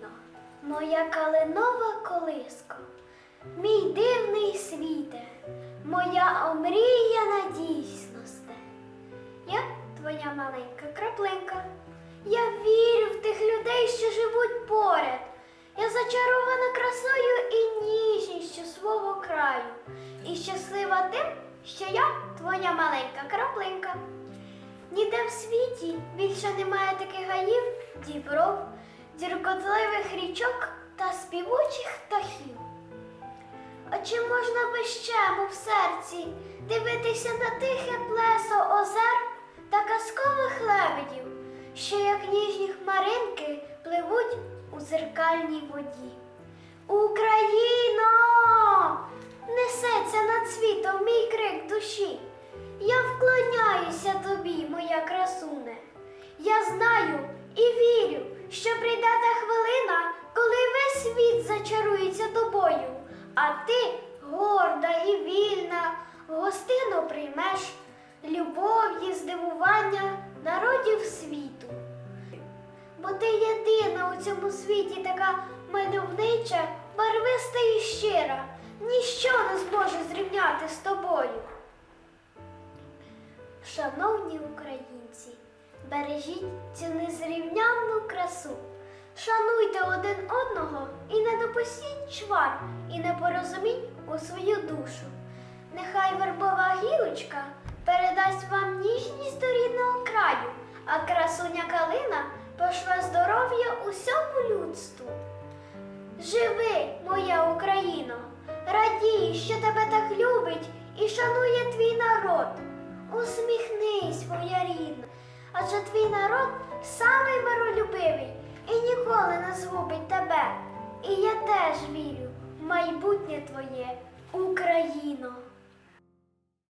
Україно, моя калинова колиско, мій дивний світе, моя омріяна дійсносте. Я твоя маленька краплинка. Я вірю в тих людей, що живуть поряд. Я зачарована красою і ніжністю свого краю. І щаслива тим, що я твоя маленька краплинка. Ніде в світі більше немає таких гаїв, дібров, діркотливих річок та співучих птахів. А чи можна без щему в серці дивитися на тихе плесо озер та казкових лебедів, що як ніжні хмаринки пливуть у зеркальній воді? Та хвилина, коли весь світ зачарується тобою, а ти, горда і вільна, гостину приймеш любов'ї, здивування народів світу. Бо ти єдина у цьому світі така мальовнича, барвиста і щира, ніщо не зможе зрівняти з тобою. Шановні українці, бережіть цю незрівнянну красу. Шануйте один одного і не допустіть чвар і непорозумінь у свою душу. Нехай вербова гілочка передасть вам ніжність до рідного краю, а красуня калина пошле здоров'я усьому людству. Живи, моя Україно, радій, що тебе так любить і шанує твій народ. Усміхнись, моя рідна, адже твій народ самий миролюбивий і ніколи не згубить тебе. І я теж вірю в майбутнє твоє